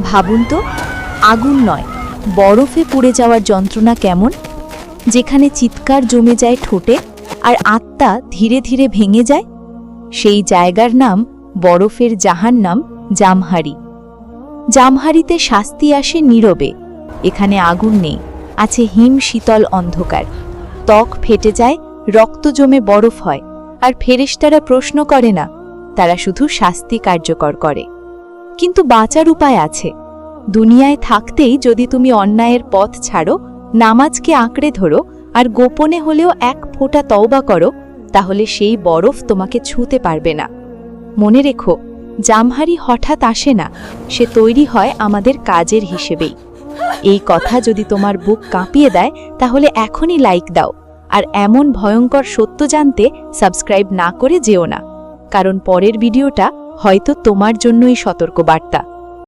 ভাবুন তো, আগুন নয়, বরফে পুড়ে যাওয়ার যন্ত্রণা কেমন? যেখানে চিৎকার জমে যায় ঠোঁটে আর আত্মা ধীরে ধীরে ভেঙে যায়? সেই জায়গার নাম বরফের জাহান নাম জামহারি। জামহারিতে শাস্তি আসে নীরবে, এখানে আগুন নেই, আছে হিম শীতল অন্ধকার। ত্বক ফেটে যায়, রক্ত জমে বরফ হয়, আর ফেরেশতারা প্রশ্ন করে না, তারা শুধু শাস্তি কার্যকর করে। কিন্তু বাঁচার উপায় আছে। দুনিয়ায় থাকতেই যদি তুমি অন্যায়ের পথ ছাড়ো, নামাজকে আঁকড়ে ধরো আর গোপনে হলেও এক ফোঁটা তওবা করো, তাহলে সেই বরফ তোমাকে ছুঁতে পারবে না। মনে রেখো, জামহারি হঠাৎ আসে না, সে তৈরি হয় আমাদের কাজের হিসেবেই। এই কথা যদি তোমার বুক কাঁপিয়ে দেয়, তাহলে এখনই লাইক দাও, আর এমন ভয়ঙ্কর সত্য জানতে সাবস্ক্রাইব না করে যেও না। কারণ পরের ভিডিওটা হয়তো তোমার জন্যই সতর্কবার্তা।